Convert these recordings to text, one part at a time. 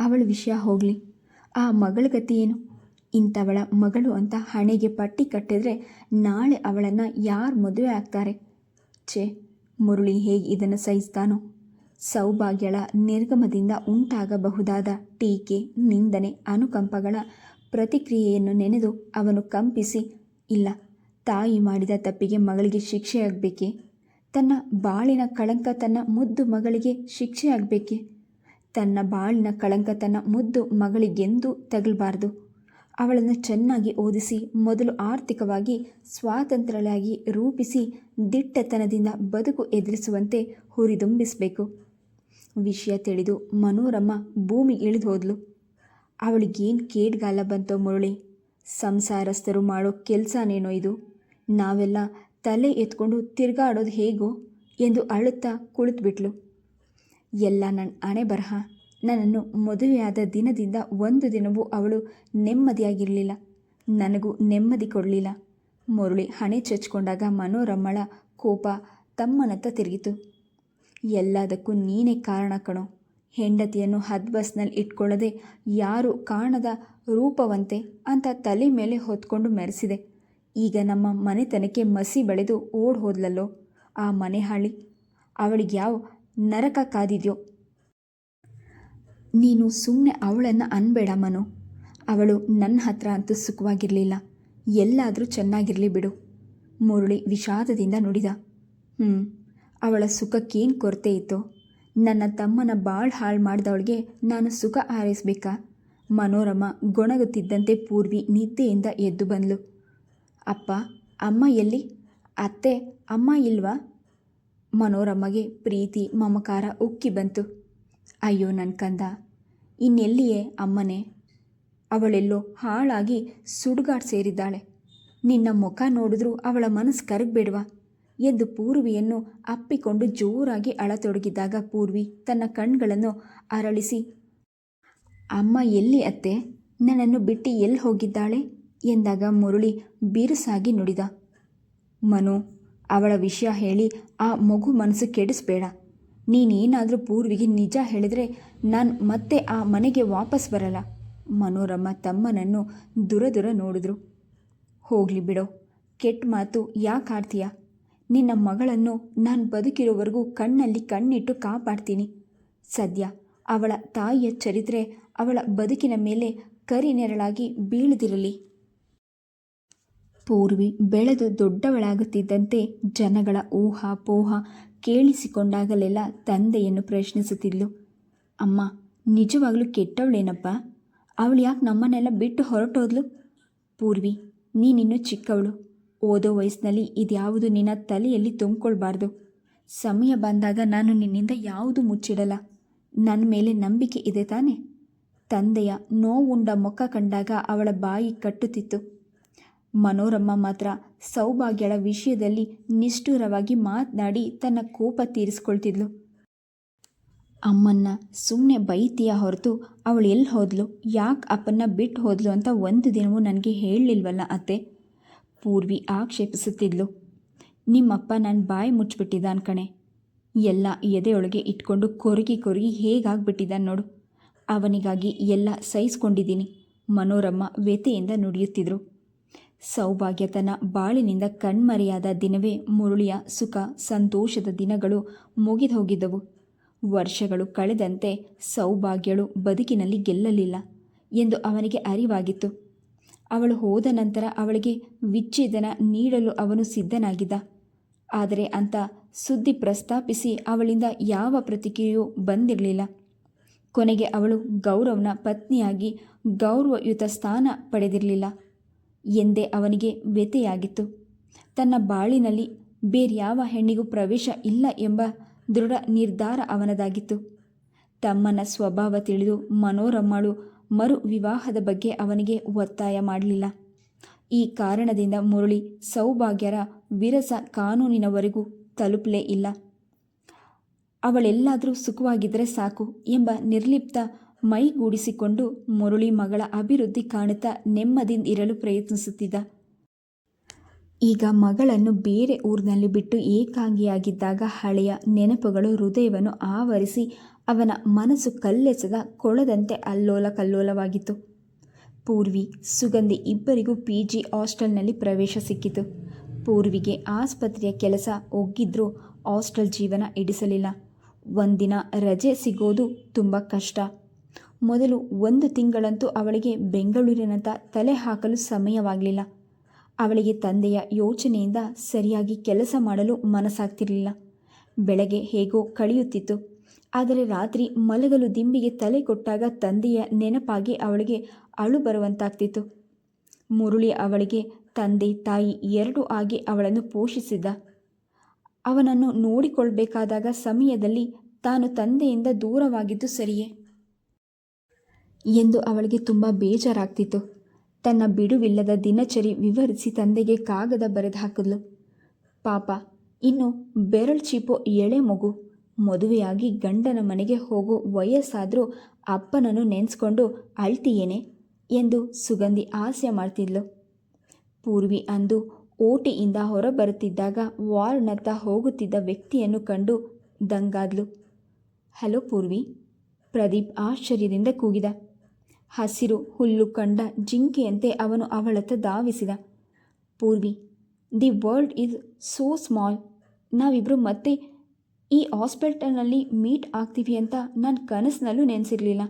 ಅವಳ ವಿಷಯ ಹೋಗಲಿ. ಆ ಮಗಳ ಗತಿ ಏನು? ಇಂಥವಳ ಮಗಳು ಅಂತ ಹಣೆಗೆ ಪಟ್ಟಿ ಕಟ್ಟಿದರೆ ನಾಳೆ ಅವಳನ್ನು ಯಾರು ಮದುವೆ ಆಗ್ತಾರೆ? ಛೇ, ಮುರುಳಿ ಹೇಗೆ ಇದನ್ನು ಸಹಿಸ್ತಾನೋ? ಸೌಭಾಗ್ಯಳ ನಿರ್ಗಮದಿಂದ ಉಂಟಾಗಬಹುದಾದ ಟೀಕೆ, ನಿಂದನೆ, ಅನುಕಂಪಗಳ ಪ್ರತಿಕ್ರಿಯೆಯನ್ನು ನೆನೆದು ಅವನು ಕಂಪಿಸಿ, ಇಲ್ಲ, ತಾಯಿ ಮಾಡಿದ ತಪ್ಪಿಗೆ ಮಗಳಿಗೆ ಶಿಕ್ಷೆಯಾಗಬೇಕೆ? ತನ್ನ ಬಾಳಿನ ಕಳಂಕ ತನ್ನ ಮುದ್ದು ಮಗಳಿಗೆ ಶಿಕ್ಷೆಯಾಗಬೇಕೆ? ತನ್ನ ಬಾಳಿನ ಕಳಂಕ ತನ್ನ ಮುದ್ದು ಮಗಳಿಗೆಂದೂ ತಗಲಬಾರದು. ಅವಳನ್ನು ಚೆನ್ನಾಗಿ ಓದಿಸಿ, ಮೊದಲು ಆರ್ಥಿಕವಾಗಿ ಸ್ವಾತಂತ್ರ್ಯಳಾಗಿ ರೂಪಿಸಿ, ದಿಟ್ಟತನದಿಂದ ಬದುಕು ಎದುರಿಸುವಂತೆ ಹುರಿದುಂಬಿಸಬೇಕು. ವಿಷಯ ತಿಳಿದು ಮನೋರಮ್ಮ ಭೂಮಿ ಇಳಿದು ಹೋದ್ಲು. ಅವಳಿಗೇನು ಕೇಡ್ಗಾಲ ಬಂತೋ ಮುರಳಿ. ಸಂಸಾರಸ್ಥರು ಮಾಡೋ ಕೆಲಸನೇನೋ ಇದು. ನಾವೆಲ್ಲ ತಲೆ ಎತ್ಕೊಂಡು ತಿರುಗಾಡೋದು ಹೇಗೋ ಎಂದು ಅಳುತ್ತಾ ಕುಳಿತುಬಿಟ್ಲು. ಎಲ್ಲ ನನ್ನ ಹಣೆ ಬರಹ. ನನ್ನನ್ನು ಮದುವೆಯಾದ ದಿನದಿಂದ ಒಂದು ದಿನವೂ ಅವಳು ನೆಮ್ಮದಿಯಾಗಿರಲಿಲ್ಲ. ನನಗೂ ನೆಮ್ಮದಿ ಕೊಡಲಿಲ್ಲ. ಮುರುಳಿ ಹಣೆ ಚಚ್ಕೊಂಡಾಗ ಮನೋರಮ್ಮಳ ಕೋಪ ತಮ್ಮನತ್ತ ತಿರುಗಿತು. ಎಲ್ಲದಕ್ಕೂ ನೀನೇ ಕಾರಣ ಕಣೋ. ಹೆಂಡತಿಯನ್ನು ಹದ್ಬಸ್ನಲ್ಲಿ ಇಟ್ಕೊಳ್ಳದೆ ಯಾರು ಕಾಣದ ರೂಪವಂತೆ ಅಂತ ತಲೆ ಮೇಲೆ ಹೊತ್ಕೊಂಡು ಮೆರೆಸಿದೆ. ಈಗ ನಮ್ಮ ಮನೆತನಕ್ಕೆ ಮಸಿ ಬೆಳೆದು ಓಡ್ ಹೋದ್ಲಲ್ಲೋ? ಆ ಮನೆ ಹಾಳಿ? ಅವಳಿಗೆ ಯಾವ ನರಕ ಕಾದಿದ್ಯೋ? ನೀನು ಸುಮ್ಮನೆ ಅವಳನ್ನು ಅನ್ಬೇಡ ಮನು. ಅವಳು ನನ್ನ ಹತ್ರ ಅಂತೂ ಸುಖವಾಗಿರಲಿಲ್ಲ. ಎಲ್ಲಾದರೂ ಚೆನ್ನಾಗಿರಲಿ ಬಿಡು. ಮುರಳಿ ವಿಷಾದದಿಂದ ನುಡಿದ. ಹ್ಞೂ ಅವಳ ಸುಖಕ್ಕೇನು ಕೊರತೆ ಇತ್ತು? ನನ್ನ ತಮ್ಮನ ಬಾಳ್ ಹಾಳು ಮಾಡಿದವಳಿಗೆ ನಾನು ಸುಖ ಹಾರೈಸ್ಬೇಕಾ? ಮನೋರಮ ಗೊಣಗುತ್ತಿದ್ದಂತೆ ಪೂರ್ವಿ ನಿದ್ದೆಯಿಂದ ಎದ್ದು ಬಂದ್ಲು. ಅಪ್ಪ, ಅಮ್ಮ ಎಲ್ಲಿ? ಅತ್ತೆ, ಅಮ್ಮ ಇಲ್ವಾ? ಮನೋರಮ್ಮಗೆ ಪ್ರೀತಿ ಮಮಕಾರ ಉಕ್ಕಿ ಬಂತು. ಅಯ್ಯೋ ನನ್ನ ಕಂದ, ಇನ್ನೆಲ್ಲಿಯೇ ಅಮ್ಮನೇ? ಅವಳೆಲ್ಲೋ ಹಾಳಾಗಿ ಸುಡುಗಾಡು ಸೇರಿದ್ದಾಳೆ. ನಿನ್ನ ಮುಖ ನೋಡಿದ್ರೂ ಅವಳ ಮನಸ್ಸು ಕರಗಬೇಡ್ವಾ? ಎಂದು ಪೂರ್ವಿಯನ್ನು ಅಪ್ಪಿಕೊಂಡು ಜೋರಾಗಿ ಅಳತೊಡಗಿದಾಗ ಪೂರ್ವಿ ತನ್ನ ಕಣ್ಗಳನ್ನು ಅರಳಿಸಿ, ಅಮ್ಮ ಎಲ್ಲಿ ಅತ್ತೆ? ನನ್ನನ್ನು ಬಿಟ್ಟು ಎಲ್ಲಿ ಹೋಗಿದ್ದಾಳೆ? ಎಂದಾಗ ಮುರುಳಿ ಬಿರುಸಾಗಿ ನುಡಿದ, ಮನು ಅವಳ ವಿಷಯ ಹೇಳಿ ಆ ಮಗು ಮನಸ್ಸು ಕೆಡಿಸ್ಬೇಡ. ನೀನೇನಾದರೂ ಪೂರ್ವಿಗೆ ನಿಜ ಹೇಳಿದರೆ ನಾನು ಮತ್ತೆ ಆ ಮನೆಗೆ ವಾಪಸ್ ಬರಲ್ಲ. ಮನೋರಮ್ಮ ತಮ್ಮನನ್ನು ದುರ ದುರ ನೋಡಿದ್ರು. ಹೋಗಲಿ ಬಿಡೋ. ಕೆಟ್ಟ ಮಾತು ಯಾಕೆ ಆಡ್ತೀಯ? ನಿನ್ನ ಮಗಳನ್ನು ನಾನು ಬದುಕಿರೋವರೆಗೂ ಕಣ್ಣಲ್ಲಿ ಕಣ್ಣಿಟ್ಟು ಕಾಪಾಡ್ತೀನಿ. ಸದ್ಯ ಅವಳ ತಾಯಿಯ ಚರಿತ್ರೆ ಅವಳ ಬದುಕಿನ ಮೇಲೆ ಕರಿನೆರಳಾಗಿ ಬೀಳದಿರಲಿ. ಪೂರ್ವಿ ಬೆಳೆದು ದೊಡ್ಡವಳಾಗುತ್ತಿದ್ದಂತೆ ಜನಗಳ ಊಹಾಪೋಹ ಕೇಳಿಸಿಕೊಂಡಾಗಲೆಲ್ಲ ತಂದೆಯನ್ನು ಪ್ರಶ್ನಿಸುತ್ತಿದ್ಲು. ಅಮ್ಮ, ನಿಜವಾಗ್ಲೂ ಕೆಟ್ಟವಳೇನಪ್ಪ? ಅವಳು ಯಾಕೆ ನಮ್ಮನ್ನೆಲ್ಲ ಬಿಟ್ಟು ಹೊರಟೋದ್ಲು? ಪೂರ್ವಿ, ನೀನಿನ್ನು ಚಿಕ್ಕವಳು. ಓದೋ ವಯಸ್ಸಿನಲ್ಲಿ ಇದ್ಯಾವುದು ನಿನ್ನ ತಲೆಯಲ್ಲಿ ತುಂಬಿಕೊಳ್ಬಾರ್ದು. ಸಮಯ ಬಂದಾಗ ನಾನು ನಿನ್ನಿಂದ ಯಾವುದು ಮುಚ್ಚಿಡಲ್ಲ. ನನ್ನ ಮೇಲೆ ನಂಬಿಕೆ ಇದೆ ತಾನೆ? ತಂದೆಯ ನೋವುಂಡ ಮುಖ ಕಂಡಾಗ ಅವಳ ಬಾಯಿ ಕಟ್ಟುತ್ತಿತ್ತು. ಮನೋರಮ್ಮ ಮಾತ್ರ. ಸೌಭಾಗ್ಯಳ ವಿಷಯದಲ್ಲಿ ನಿಷ್ಠುರವಾಗಿ ಮಾತನಾಡಿ ತನ್ನ ಕೋಪ ತೀರಿಸ್ಕೊಳ್ತಿದ್ಲು. ಅಮ್ಮನ್ನ ಸುಮ್ಮನೆ ಬೈತೀಯ ಹೊರತು ಅವಳು ಎಲ್ಲಿ ಹೋದ್ಲು? ಯಾಕೆ ಅಪ್ಪನ್ನ ಬಿಟ್ಟು ಹೋದ್ಲು ಅಂತ ಒಂದು ದಿನವೂ ನನಗೆ ಹೇಳಲಿಲ್ವಲ್ಲ ಅತ್ತೆ? ಪೂರ್ವಿ ಆಕ್ಷೇಪಿಸುತ್ತಿದ್ಲು. ನಿಮ್ಮಪ್ಪ ನನ್ನ ಬಾಯಿ ಮುಚ್ಚಿಬಿಟ್ಟಿದ್ದಾನ ಕಣೆ. ಎಲ್ಲ ಎದೆಯೊಳಗೆ ಇಟ್ಕೊಂಡು ಕೊರಗಿ ಕೊರಗಿ ಹೇಗಾಗ್ಬಿಟ್ಟಿದ್ದಾನೆ ನೋಡು. ಅವನಿಗಾಗಿ ಎಲ್ಲ ಸಹಿಸ್ಕೊಂಡಿದ್ದೀನಿ. ಮನೋರಮ್ಮ ವ್ಯಥೆಯಿಂದ ನುಡಿಯುತ್ತಿದ್ರು. ಸೌಭಾಗ್ಯ ತನ್ನ ಬಾಳಿನಿಂದ ಕಣ್ಮರೆಯಾದ ದಿನವೇ ಮುರುಳಿಯ ಸುಖ ಸಂತೋಷದ ದಿನಗಳು ಮುಗಿದು ಹೋಗಿದ್ದವು ವರ್ಷಗಳು ಕಳೆದಂತೆ ಸೌಭಾಗ್ಯಳು ಬದುಕಿನಲ್ಲಿ ಗೆಲ್ಲಲಿಲ್ಲ ಎಂದು ಅವನಿಗೆ ಅರಿವಾಗಿತ್ತು. ಅವಳು ಹೋದ ನಂತರ ಅವಳಿಗೆ ವಿಚ್ಛೇದನ ನೀಡಲು ಅವನು ಸಿದ್ಧನಾಗಿದ್ದ. ಆದರೆ ಅಂತ ಸುದ್ದಿ ಪ್ರಸ್ತಾಪಿಸಿ ಅವಳಿಂದ ಯಾವ ಪ್ರತಿಕ್ರಿಯೆಯೂ ಬಂದಿರಲಿಲ್ಲ. ಕೊನೆಗೆ ಅವಳು ಗೌರವನ ಪತ್ನಿಯಾಗಿ ಗೌರವಯುತ ಸ್ಥಾನ ಪಡೆದಿರಲಿಲ್ಲ. ಎಂದೇ ಅವನಿಗೆ ವ್ಯತೆಯಾಗಿತ್ತು ತನ್ನ ಬಾಳಿನಲ್ಲಿ ಬೇರ್ಯಾವ ಹೆಣ್ಣಿಗೂ ಪ್ರವೇಶ ಇಲ್ಲ ಎಂಬ ದೃಢ ನಿರ್ಧಾರ ಅವನದಾಗಿತ್ತು. ತಮ್ಮನ ಸ್ವಭಾವ ತಿಳಿದು ಮನೋರಮ್ಮಳು ಮರು ವಿವಾಹದ ಬಗ್ಗೆ ಅವನಿಗೆ ಒತ್ತಾಯ ಮಾಡಲಿಲ್ಲ. ಈ ಕಾರಣದಿಂದ ಮುರಳಿ ಸೌಭಾಗ್ಯರ ವಿರಸ ಕಾನೂನಿನವರೆಗೂ ತಲುಪಲೇ ಇಲ್ಲ. ಅವಳೆಲ್ಲಾದರೂ ಸುಖವಾಗಿದ್ದರೆ ಸಾಕು ಎಂಬ ನಿರ್ಲಿಪ್ತ ಮೈಗೂಡಿಸಿಕೊಂಡು ಮುರುಳಿ ಮಗಳ ಅಭಿವೃದ್ಧಿ ಕಾಣುತ್ತಾ ನೆಮ್ಮದಿಯಿಂದ ಇರಲು ಪ್ರಯತ್ನಿಸುತ್ತಿದ್ದ. ಈಗ ಮಗಳನ್ನು ಬೇರೆ ಊರಿನಲ್ಲಿ ಬಿಟ್ಟು ಏಕಾಂಗಿಯಾಗಿದ್ದಾಗ ಹಳೆಯ ನೆನಪುಗಳು ಹೃದಯವನ್ನು ಆವರಿಸಿ ಅವನ ಮನಸ್ಸು ಕಲ್ಲೆಸದ ಕೊಳದಂತೆ ಅಲ್ಲೋಲ ಕಲ್ಲೋಲವಾಗಿತ್ತು. ಪೂರ್ವಿ, ಸುಗಂಧಿ ಇಬ್ಬರಿಗೂ ಪಿ ಜಿ ಹಾಸ್ಟೆಲ್ನಲ್ಲಿ ಪ್ರವೇಶ ಸಿಕ್ಕಿತು. ಪೂರ್ವಿಗೆ ಆಸ್ಪತ್ರೆಯ ಕೆಲಸ ಒಗ್ಗಿದ್ರೂ ಹಾಸ್ಟೆಲ್ ಜೀವನ ಇಡಿಸಲಿಲ್ಲ. ಒಂದಿನ ರಜೆ ಸಿಗೋದು ತುಂಬ ಕಷ್ಟ. ಮೊದಲು ಒಂದು ತಿಂಗಳಂತೂ ಅವಳಿಗೆ ಬೆಂಗಳೂರಿನಂತ ತಲೆ ಹಾಕಲು ಸಮಯವಾಗಲಿಲ್ಲ. ಅವಳಿಗೆ ತಂದೆಯ ಯೋಚನೆಯಿಂದ ಸರಿಯಾಗಿ ಕೆಲಸ ಮಾಡಲು ಮನಸ್ಸಾಗ್ತಿರಲಿಲ್ಲ. ಬೆಳಗ್ಗೆ ಹೇಗೋ ಕಳೆಯುತ್ತಿತ್ತು. ಆದರೆ ರಾತ್ರಿ ಮಲಗಲು ದಿಂಬಿಗೆ ತಲೆ ಕೊಟ್ಟಾಗ ತಂದೆಯ ನೆನಪಾಗಿ ಅವಳಿಗೆ ಅಳು ಬರುವಂತಾಗ್ತಿತ್ತು. ಮುರುಳಿ ಅವಳಿಗೆ ತಂದೆ ತಾಯಿ ಎರಡೂ ಆಗಿ ಅವಳನ್ನು ಪೋಷಿಸಿದ್ದ. ಅವನನ್ನು ನೋಡಿಕೊಳ್ಬೇಕಾದಾಗ ಸಮಯದಲ್ಲಿ ತಾನು ತಂದೆಯಿಂದ ದೂರವಾಗಿದ್ದು ಸರಿಯೇ. ಎಂದು ಅವಳಿಗೆ ತುಂಬ ಬೇಜಾರಾಗ್ತಿತ್ತು. ತನ್ನ ಬಿಡುವಿಲ್ಲದ ದಿನಚರಿ ವಿವರಿಸಿ ತಂದೆಗೆ ಕಾಗದ ಬರೆದು ಹಾಕಿದ್ಲು. ಪಾಪ, ಇನ್ನು ಬೆರಳು ಚೀಪೋ ಎಳೆ ಮಗು. ಮದುವೆಯಾಗಿ ಗಂಡನ ಮನೆಗೆ ಹೋಗೋ ವಯಸ್ಸಾದರೂ ಅಪ್ಪನನ್ನು ನೆನೆಸ್ಕೊಂಡು ಅಳ್ತೀಯೇನೆ ಎಂದು ಸುಗಂಧಿ ಹಾಸ್ಯ ಮಾಡ್ತಿದ್ಲು. ಪೂರ್ವಿ ಅಂದು ಓಟಿಯಿಂದ ಹೊರಬರುತ್ತಿದ್ದಾಗ ವಾರ್ಡ್ನತ್ತ ಹೋಗುತ್ತಿದ್ದ ವ್ಯಕ್ತಿಯನ್ನು ಕಂಡು ದಂಗಾದ್ಲು. ಹಲೋ ಪೂರ್ವಿ, ಪ್ರದೀಪ್ ಆಶ್ಚರ್ಯದಿಂದ ಕೂಗಿದ. ಹಸಿರು ಹುಲ್ಲು ಕಂಡ ಜಿಂಕೆಯಂತೆ ಅವನು ಅವಳತ್ತ ಧಾವಿಸಿದ. Purvi, the world is so small. ನಾವಿಬ್ಬರು ಮತ್ತೆ ಈ ಹಾಸ್ಪಿಟಲ್ನಲ್ಲಿ ಮೀಟ್ ಆಗ್ತೀವಿ ಅಂತ ನಾನು ಕನಸಿನಲ್ಲೂ ನೆನೆಸಿರಲಿಲ್ಲ.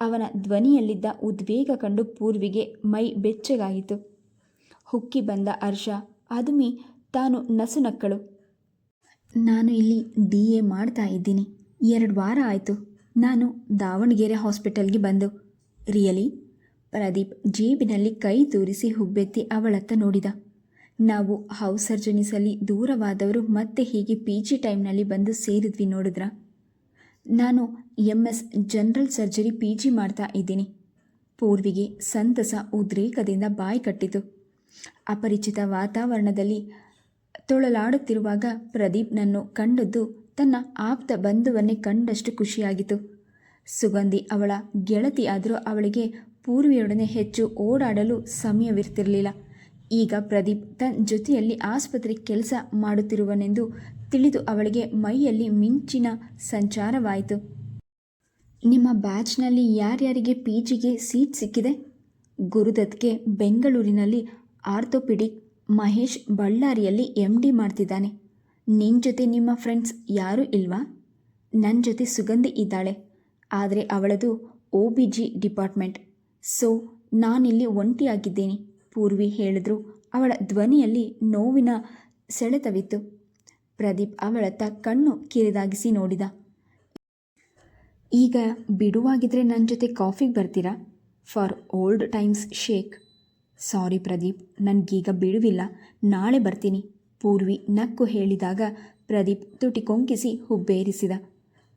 ಅವನ ಧ್ವನಿಯಲ್ಲಿದ್ದ ಉದ್ವೇಗ ಕಂಡು ಪೂರ್ವಿಗೆ ಮೈ ಬೆಚ್ಚಗಾಯಿತು. ಹುಕ್ಕಿ ಬಂದ ಹರ್ಷ, ಅದುಮಿ, ತಾನು ನಸುನಕ್ಕಳು ನಾನು ಇಲ್ಲಿ ಡಿ ಎ ಮಾಡ್ತಾ ಇದ್ದೀನಿ. ಎರಡು ವಾರ ಆಯಿತು. ನಾನು ದಾವಣಗೆರೆ ಹಾಸ್ಪಿಟಲ್ಗೆ ಬಂದು ರಿಯಲಿ? ಪ್ರದೀಪ್ ಜೇಬಿನಲ್ಲಿ ಕೈ ತೂರಿಸಿ ಹುಬ್ಬೆತ್ತಿ ಅವಳತ್ತ ನೋಡಿದ. ನಾವು ಹೌಸ್ ಸರ್ಜನೀಸಲ್ಲಿ ದೂರವಾದವರು ಮತ್ತೆ ಹೀಗೆ ಪಿ ಜಿ ಟೈಮ್ನಲ್ಲಿ ಬಂದು ಸೇರಿದ್ವಿ ನೋಡಿದ್ರ? ನಾನು M S general surgery P G ಮಾಡ್ತಾ ಇದ್ದೀನಿ. ಪೂರ್ವಿಗೆ ಸಂತಸ ಉದ್ರೇಕದಿಂದ ಬಾಯಿ ಕಟ್ಟಿತು. ಅಪರಿಚಿತ ವಾತಾವರಣದಲ್ಲಿ ತೊಳಲಾಡುತ್ತಿರುವಾಗ ಪ್ರದೀಪ್ನನ್ನು ಕಂಡದ್ದು ತನ್ನ ಆಪ್ತ ಬಂಧುವನ್ನೇ ಕಂಡಷ್ಟು ಖುಷಿಯಾಗಿತು ಸುಗಂಧಿ ಅವಳ ಗೆಳತಿಯಾದರೂ ಅವಳಿಗೆ ಪೂರ್ವಿಯೊಡನೆ ಹೆಚ್ಚು ಓಡಾಡಲು ಸಮಯವಿರ್ತಿರಲಿಲ್ಲ. ಈಗ ಪ್ರದೀಪ್ ತನ್ನ ಜೊತೆಯಲ್ಲಿ ಆಸ್ಪತ್ರೆ ಕೆಲಸ ಮಾಡುತ್ತಿರುವನೆಂದು ತಿಳಿದು ಅವಳಿಗೆ ಮೈಯಲ್ಲಿ ಮಿಂಚಿನ ಸಂಚಾರವಾಯಿತು. ನಿಮ್ಮ ಬ್ಯಾಚ್ನಲ್ಲಿ ಯಾರ್ಯಾರಿಗೆ ಪಿ ಜಿಗೆ ಸೀಟ್ ಸಿಕ್ಕಿದೆ? ಗುರುದತ್ಗೆ ಬೆಂಗಳೂರಿನಲ್ಲಿ ಆರ್ಥೋಪಿಡಿಕ್ ಮಹೇಶ್ ಬಳ್ಳಾರಿಯಲ್ಲಿ ಎಂ ಡಿ ಮಾಡ್ತಿದ್ದಾನೆ. ನಿನ್ನ ಜೊತೆ ನಿಮ್ಮ ಫ್ರೆಂಡ್ಸ್ ಯಾರೂ ಇಲ್ವಾ? ನನ್ನ ಜೊತೆ ಸುಗಂಧಿ ಇದ್ದಾಳೆ. ಆದರೆ ಅವಳದು O B G department. So, ನಾನಿಲ್ಲಿ ಒಂಟಿಯಾಗಿದ್ದೇನೆ, ಪೂರ್ವಿ ಹೇಳಿದ್ರು. ಅವಳ ಧ್ವನಿಯಲ್ಲಿ ನೋವಿನ ಸೆಳೆತವಿತ್ತು. ಪ್ರದೀಪ್ ಅವಳತ್ತ ಕಣ್ಣು ಕಿರಿದಾಗಿಸಿ ನೋಡಿದ. ಈಗ ಬಿಡುವಾಗಿದ್ರೆ ನನ್ನ ಜೊತೆ ಕಾಫಿಗೆ ಬರ್ತೀರಾ? For old times sake. Sorry Pradeep, ನನಗೀಗ ಬಿಡುವಿಲ್ಲ. ನಾಳೆ ಬರ್ತೀನಿ. ಪೂರ್ವಿ ನಕ್ಕು ಹೇಳಿದಾಗ ಪ್ರದೀಪ್ ತುಟಿ ಕೊಂಕಿಸಿ ಹುಬ್ಬೇರಿಸಿದ.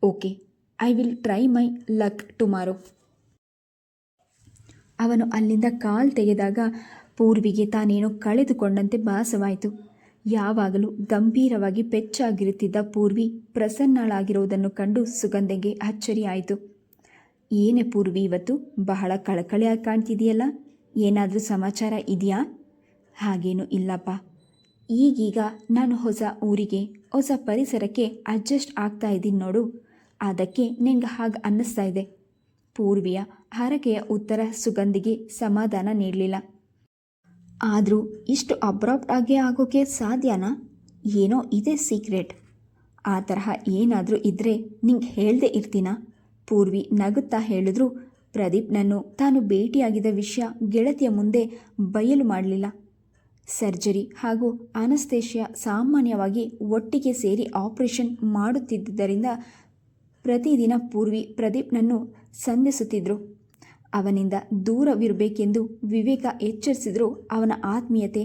Okay. I will try my luck tomorrow ಅವನು ಅಲ್ಲಿಂದ ಕಾಲ್ ತೆಗೆದಾಗ ಪೂರ್ವಿಗೆ ತಾನೇನೋ ಕಳೆದುಕೊಂಡಂತೆ ಭಾಸವಾಯಿತು. ಯಾವಾಗಲೂ ಗಂಭೀರವಾಗಿ ಪೆಚ್ಚಾಗಿರುತ್ತಿದ್ದ ಪೂರ್ವಿ ಪ್ರಸನ್ನಳಾಗಿರುವುದನ್ನು ಕಂಡು ಸುಗಂಧೆಗೆ ಅಚ್ಚರಿಯಾಯಿತು. ಏನೇ ಪೂರ್ವಿ, ಇವತ್ತು ಬಹಳ ಕಳಕಳಿಯಾಗಿ ಕಾಣ್ತಿದೆಯಲ್ಲ? ಏನಾದರೂ ಸಮಾಚಾರ ಇದೆಯಾ? ಹಾಗೇನೂ ಇಲ್ಲಪ್ಪ. ಈಗೀಗ ನಾನು ಹೊಸ ಊರಿಗೆ, ಹೊಸ ಪರಿಸರಕ್ಕೆ ಅಡ್ಜಸ್ಟ್ ಆಗ್ತಾ ಇದ್ದೀನಿ ನೋಡು. ಅದಕ್ಕೆ ನಿಂಗೆ ಹಾಗೆ ಅನ್ನಿಸ್ತಾ ಇದೆ. ಪೂರ್ವಿಯ ಹರಕೆಯ ಉತ್ತರ ಸುಗಂಧಿಗೆ ಸಮಾಧಾನ ನೀಡಲಿಲ್ಲ. ಆದರೂ ಇಷ್ಟು ಅಬ್ರಾಪ್ಟ್ ಆಗಿ ಆಗೋಕೆ ಸಾಧ್ಯನಾ? ಏನೋ ಇದೆ ಸೀಕ್ರೆಟ್ ಆ ತರಹ ಏನಾದರೂ ಇದ್ದರೆ ನಿಂಗೆ ಹೇಳದೆ ಇರ್ತೀನ? ಪೂರ್ವಿ ನಗುತ್ತಾ ಹೇಳಿದ್ರು, ಪ್ರದೀಪ್ನನ್ನು ತಾನು ಭೇಟಿಯಾಗಿದ್ದ ವಿಷಯ ಗೆಳತಿಯ ಮುಂದೆ ಬಯಲು ಮಾಡಲಿಲ್ಲ. ಸರ್ಜರಿ ಹಾಗೂ ಅನಸ್ತೇಷಿಯಾ ಸಾಮಾನ್ಯವಾಗಿ ಒಟ್ಟಿಗೆ ಸೇರಿ ಆಪರೇಷನ್ ಮಾಡುತ್ತಿದ್ದುದರಿಂದ ಪ್ರತಿದಿನ ಪೂರ್ವಿ ಪ್ರದೀಪ್ನನ್ನು ಸಂಧಿಸುತ್ತಿದ್ದರು ಅವನಿಂದ ದೂರವಿರಬೇಕೆಂದು ವಿವೇಕ ಎಚ್ಚರಿಸಿದರೂ ಅವನ ಆತ್ಮೀಯತೆ.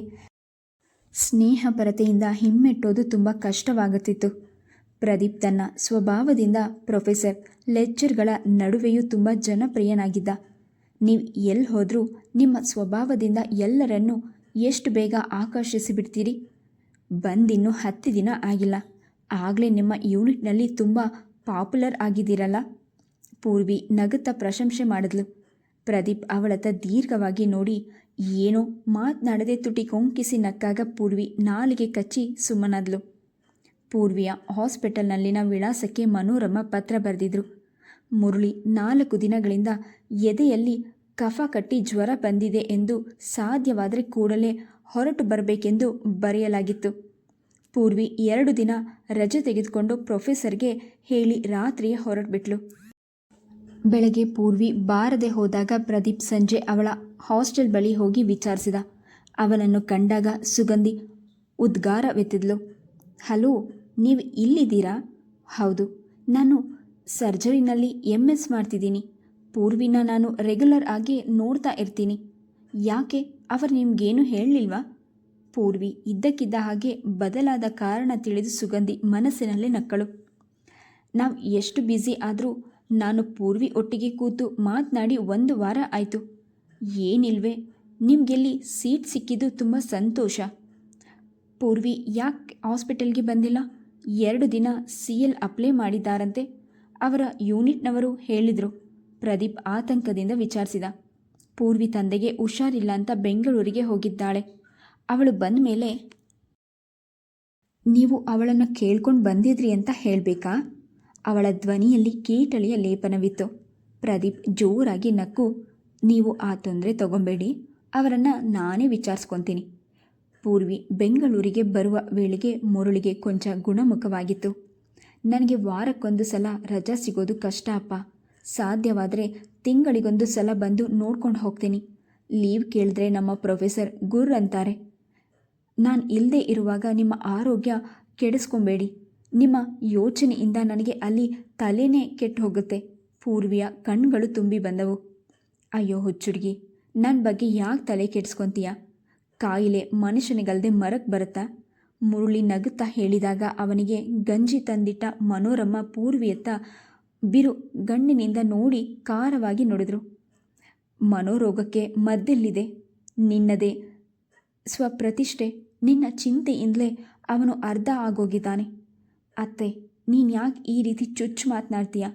ಸ್ನೇಹಪರತೆಯಿಂದ ಹಿಮ್ಮೆಟ್ಟೋದು ತುಂಬ ಕಷ್ಟವಾಗುತ್ತಿತ್ತು. ಪ್ರದೀಪ್ ತನ್ನ ಸ್ವಭಾವದಿಂದ ಪ್ರೊಫೆಸರ್ ಲೆಕ್ಚರ್ಗಳ ನಡುವೆಯೂ ತುಂಬ ಜನಪ್ರಿಯನಾಗಿದ್ದ. ನೀವು ಎಲ್ಲಿ ಹೋದರೂ ನಿಮ್ಮ ಸ್ವಭಾವದಿಂದ ಎಲ್ಲರನ್ನೂ ಎಷ್ಟು ಬೇಗ ಆಕರ್ಷಿಸಿಬಿಡ್ತೀರಿ? ಬಂದಿನ್ನೂ ಹತ್ತು ದಿನ ಆಗಿಲ್ಲ. ಆಗಲೇ ನಿಮ್ಮ ಯೂನಿಟ್ನಲ್ಲಿ ತುಂಬ ಪಾಪ್ಯುಲರ್ ಆಗಿದ್ದೀರಲ್ಲ? ಪೂರ್ವಿ ನಗುತ್ತಾ ಪ್ರಶಂಸೆ ಮಾಡಿದ್ಲು. ಪ್ರದೀಪ್ ಅವಳತ್ತ ದೀರ್ಘವಾಗಿ ನೋಡಿ, ಏನೋ ಮಾತನಾಡದೆ ತುಟಿ ಕೊಂಕಿಸಿ ನಕ್ಕಾಗ ಪೂರ್ವಿ ನಾಲಿಗೆ ಕಚ್ಚಿ ಸುಮ್ಮನಾದ್ಲು. ಪೂರ್ವಿಯ ಹಾಸ್ಪಿಟಲ್ನಲ್ಲಿನ ವಿಳಾಸಕ್ಕೆ ಮನೋರಮ ಪತ್ರ ಬರೆದಿದ್ರು. ಮುರಳಿ ನಾಲ್ಕು ದಿನಗಳಿಂದ ಎದೆಯಲ್ಲಿ ಕಫ ಕಟ್ಟಿ ಜ್ವರ ಬಂದಿದೆ ಎಂದು ಸಾಧ್ಯವಾದರೆ ಕೂಡಲೇ ಹೊರಟು ಬರಬೇಕೆಂದು ಬರೆಯಲಾಗಿತ್ತು. ಪೂರ್ವಿ ಎರಡು ದಿನ ರಜೆ ತೆಗೆದುಕೊಂಡು ಪ್ರೊಫೆಸರ್ಗೆ ಹೇಳಿ ರಾತ್ರಿಯೇ ಹೊರಟ್ಬಿಟ್ಲು. ಬೆಳಗ್ಗೆ ಪೂರ್ವಿ ಬಾರದೆ ಹೋದಾಗ ಪ್ರದೀಪ್ ಸಂಜೆ ಅವಳ ಹಾಸ್ಟೆಲ್ ಬಳಿ ಹೋಗಿ ವಿಚಾರಿಸಿದ. ಅವನನ್ನು ಕಂಡಾಗ ಸುಗಂಧಿ ಉದ್ಗಾರವೆತ್ತಿದ್ಲು. ಹಲೋ, ನೀವು ಇಲ್ಲಿದ್ದೀರಾ? ಹೌದು. ನಾನು ಸರ್ಜರಿನಲ್ಲಿ ಎಂ ಎಸ್ ಮಾಡ್ತಿದ್ದೀನಿ. ಪೂರ್ವಿನ ನಾನು ರೆಗ್ಯುಲರ್ ಆಗಿ ನೋಡ್ತಾ ಇರ್ತೀನಿ. ಯಾಕೆ? ಅವರು ನಿಮಗೇನು ಹೇಳಲಿಲ್ವಾ ಪೂರ್ವಿ ಇದ್ದಕ್ಕಿದ್ದ ಹಾಗೆ ಬದಲಾದ ಕಾರಣ ತಿಳಿದು ಸುಗಂಧಿ ಮನಸ್ಸಿನಲ್ಲೇ ನಕ್ಕಳು. ನಾವು ಎಷ್ಟು ಬ್ಯುಸಿ ಆದರೂ ನಾನು ಪೂರ್ವಿ ಒಟ್ಟಿಗೆ ಕೂತು ಮಾತನಾಡಿ ಒಂದು ವಾರ ಆಯಿತು. ಏನಿಲ್ವೇ, ನಿಮಗೆಲ್ಲಿ ಸೀಟ್ ಸಿಕ್ಕಿದ್ದು ತುಂಬ ಸಂತೋಷ. ಪೂರ್ವಿ ಯಾಕೆ ಹಾಸ್ಪಿಟಲ್ಗೆ ಬಂದಿಲ್ಲ? ಎರಡು ದಿನ ಸಿ ಎಲ್ ಅಪ್ಲೈ ಮಾಡಿದ್ದಾರಂತೆ. ಅವರ ಯೂನಿಟ್ನವರು ಹೇಳಿದರು. ಪ್ರದೀಪ್ ಆತಂಕದಿಂದ ವಿಚಾರಿಸಿದ. ಪೂರ್ವಿ ತಂದೆಗೆ ಹುಷಾರಿಲ್ಲ ಅಂತ ಬೆಂಗಳೂರಿಗೆ ಹೋಗಿದ್ದಾಳೆ. ಅವಳು ಬಂದ ಮೇಲೆ, ನೀವು ಅವಳನ್ನು ಕೇಳ್ಕೊಂಡು ಬಂದಿದ್ರಿ ಅಂತ ಹೇಳಬೇಕಾ? ಅವಳ ಧ್ವನಿಯಲ್ಲಿ ಕೀಟಳಿಯ ಲೇಪನವಿತ್ತು. ಪ್ರದೀಪ್ ಜೋರಾಗಿ ನಕ್ಕು, ನೀವು ಆ ತೊಂದರೆ ತಗೊಂಬೇಡಿ, ಅವರನ್ನು ನಾನೇ ವಿಚಾರಿಸ್ಕೊತೀನಿ. ಪೂರ್ವಿ ಬೆಂಗಳೂರಿಗೆ ಬರುವ ವೇಳೆಗೆ ಮುರುಳಿಗೆ ಕೊಂಚ ಗುಣಮುಖವಾಗಿತ್ತು. ನನಗೆ ವಾರಕ್ಕೊಂದು ಸಲ ರಜಾ ಸಿಗೋದು ಕಷ್ಟ ಅಪ್ಪ. ಸಾಧ್ಯವಾದರೆ ತಿಂಗಳಿಗೊಂದು ಸಲ ಬಂದು ನೋಡ್ಕೊಂಡು ಹೋಗ್ತೀನಿ. ಲೀವ್ ಕೇಳಿದ್ರೆ ನಮ್ಮ ಪ್ರೊಫೆಸರ್ ಗುರ್ ಅಂತಾರೆ. ನಾನು ಇಲ್ಲದೆ ಇರುವಾಗ ನಿಮ್ಮ ಆರೋಗ್ಯ ಕೆಡಿಸ್ಕೊಬೇಡಿ. ನಿಮ್ಮ ಯೋಚನೆಯಿಂದ ನನಗೆ ಅಲ್ಲಿ ತಲೆನೇ ಕೆಟ್ಟು ಹೋಗುತ್ತೆ ಪೂರ್ವಿಯ ಕಣ್ಗಳು ತುಂಬಿ ಬಂದವು. ಅಯ್ಯೋ ಹುಚ್ಚುಡ್ಗಿ ನನ್ನ ಬಗ್ಗೆ ಯಾಕೆ ತಲೆ ಕೆಡಿಸ್ಕೊತೀಯ? ಕಾಯಿಲೆ ಮನುಷ್ಯನಿಗಲ್ಲದೆ ಮರಕ್ಕೆ ಬರುತ್ತಾ? ಮುರುಳಿ ನಗುತ್ತಾ ಹೇಳಿದಾಗ ಅವನಿಗೆ ಗಂಜಿ ತಂದಿಟ್ಟ ಮನೋರಮ್ಮ ಪೂರ್ವಿಯತ್ತ ಬಿರು ಗಣ್ಣಿನಿಂದ ನೋಡಿ ಖಾರವಾಗಿ ನೋಡಿದರು. ಮನೋರೋಗಕ್ಕೆ ಮದ್ದೆಲ್ಲಿದೆ. ನಿನ್ನದೇ ಸ್ವಪ್ರತಿಷ್ಠೆ. ನಿನ್ನ ಚಿಂತೆಯಿಂದಲೇ ಅವನು ಅರ್ಧ ಆಗೋಗಿದ್ದಾನೆ. ಅತ್ತೆ, ನೀನು ಯಾಕೆ ಈ ರೀತಿ ಚುಚ್ಚು ಮಾತನಾಡ್ತೀಯ?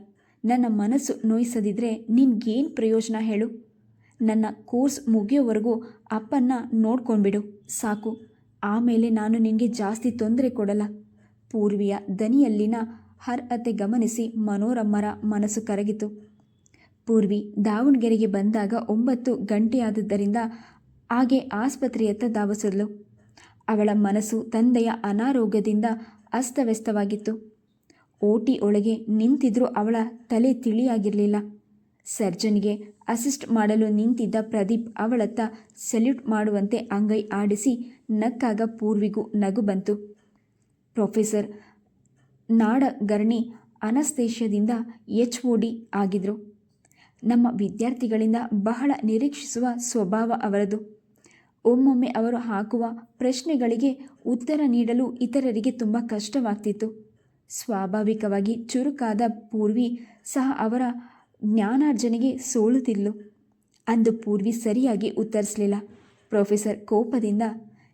ನನ್ನ ಮನಸ್ಸು ನೋಯಿಸದಿದ್ರೆ ನಿನ್ಗೇನು ಪ್ರಯೋಜನ ಹೇಳು? ನನ್ನ ಕೋರ್ಸ್ ಮುಗಿಯೋವರೆಗೂ ಅಪ್ಪನ್ನ ನೋಡ್ಕೊಂಡ್ಬಿಡು, ಸಾಕು. ಆಮೇಲೆ ನಾನು ನಿನಗೆ ಜಾಸ್ತಿ ತೊಂದರೆ ಕೊಡಲ್ಲ. ಪೂರ್ವಿಯ ದನಿಯಲ್ಲಿನ ಹರ್ಹತೆ ಗಮನಿಸಿ ಮನೋರಮ್ಮರ ಮನಸ್ಸು ಕರಗಿತು. ಪೂರ್ವಿ ದಾವಣಗೆರೆಗೆ ಬಂದಾಗ ಒಂಬತ್ತು ಗಂಟೆಯಾದದ್ದರಿಂದ ಹಾಗೆ ಆಸ್ಪತ್ರೆಯತ್ತ ಧಾವಿಸಿದ್ಲು. ಅವಳ ಮನಸ್ಸು ತಂದೆಯ ಅನಾರೋಗ್ಯದಿಂದ ಅಸ್ತವ್ಯಸ್ತವಾಗಿತ್ತು. ಓಟಿ ಒಳಗೆ ನಿಂತಿದ್ರೂ ಅವಳ ತಲೆ ತಿಳಿಯಾಗಿರಲಿಲ್ಲ. ಸರ್ಜನ್ಗೆ ಅಸಿಸ್ಟ್ ಮಾಡಲು ನಿಂತಿದ್ದ ಪ್ರದೀಪ್ ಅವಳತ್ತ ಸಲ್ಯೂಟ್ ಮಾಡುವಂತೆ ಅಂಗೈ ಆಡಿಸಿ ನಕ್ಕಾಗ ಪೂರ್ವಿಗೂ ನಗು ಬಂತು. ಪ್ರೊಫೆಸರ್ ನಾಡಗರ್ಣಿ ಅನಸ್ತೇಷ್ಯದಿಂದ ಎಚ್ ಒ ಡಿ ಆಗಿದ್ರು. ನಮ್ಮ ವಿದ್ಯಾರ್ಥಿಗಳಿಂದ ಬಹಳ ನಿರೀಕ್ಷಿಸುವ ಸ್ವಭಾವ ಅವರದು. ಒಮ್ಮೊಮ್ಮೆ ಅವರು ಹಾಕುವ ಪ್ರಶ್ನೆಗಳಿಗೆ ಉತ್ತರ ನೀಡಲು ಇತರರಿಗೆ ತುಂಬ ಕಷ್ಟವಾಗ್ತಿತ್ತು. ಸ್ವಾಭಾವಿಕವಾಗಿ ಚುರುಕಾದ ಪೂರ್ವಿ ಸಹ ಅವರ ಜ್ಞಾನಾರ್ಜನೆಗೆ ಸೋಲುತ್ತಿದ್ಲು ಅಂದು ಪೂರ್ವಿ ಸರಿಯಾಗಿ ಉತ್ತರಿಸಲಿಲ್ಲ. ಪ್ರೊಫೆಸರ್ ಕೋಪದಿಂದ